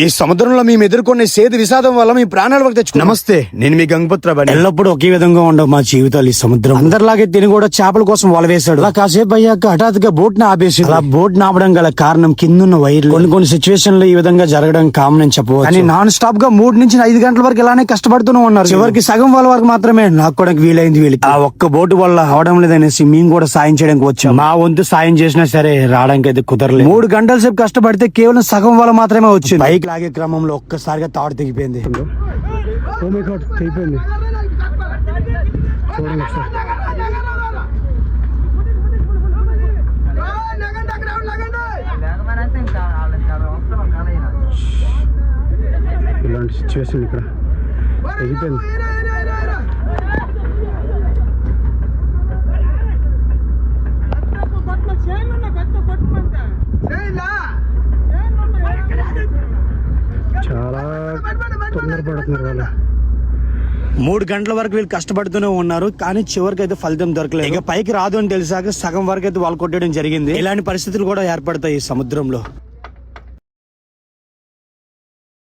ఈ సముద్రంలో మేము ఎదుర్కొనే సేదు విషాదం వల్ల మీ ప్రాణాల వరకు తెచ్చుకో నమస్తే నేను మీ గంగపుత్ర బండి. ఎల్లప్పుడూ ఒకే విధంగా ఉండవు మా జీవితాలు ఈ సముద్రం అందరిలాగే తిని కూడా చేపల కోసం వల వేశాడు. అలా కాసేపు అయ్యాక హఠాత్తుగా బోట్ని ఆపేసి అలా బోట్ని ఆపడం గల కారణం కిందున్న వైర్లు. కొన్ని కొన్ని సిచ్యువేషన్లో ఈ విధంగా జరగడం కామన్ అని చెప్పవచ్చు. కానీ నాన్ స్టాప్గా మూడు నుంచి ఐదు గంటల వరకు ఇలానే కష్టపడుతూనే ఉన్నారు. చివరికి సగం వాళ్ళ వరకు మాత్రమే. లాక్కోవడానికి వీలైంది వీళ్ళకి. ఆ ఒక్క బోటు వల్ల అవడం లేదనేసి మేము కూడా సాయం చేయడానికి వచ్చాం. మా వంతు సాయం చేసినా సరే రావడానికి అయితే కుదరలేదు. మూడు గంటల సేపు కష్టపడితే కేవలం సగం వల్ల మాత్రమే వచ్చింది. బైక్ లాగే క్రమంలో ఒక్కసారిగా తాడు తెగిపోయింది. ఓ తెగిపోయింది. చూడండి ఇలాంటి సిచ్యువేషన్ ఇక్కడ తెగిపోయింది. తొందరపడుతున్నారు వాళ్ళు మూడు గంటల వరకు వీళ్ళు కష్టపడుతూనే ఉన్నారు కానీ చివరికి అయితే ఫలితం దొరకలేదు. ఇక పైకి రాదు అని తెలిసాక సగం వరకు అయితే వాళ్ళు కొట్టడం జరిగింది. ఇలాంటి పరిస్థితులు కూడా ఏర్పడతాయి ఈ సముద్రంలో.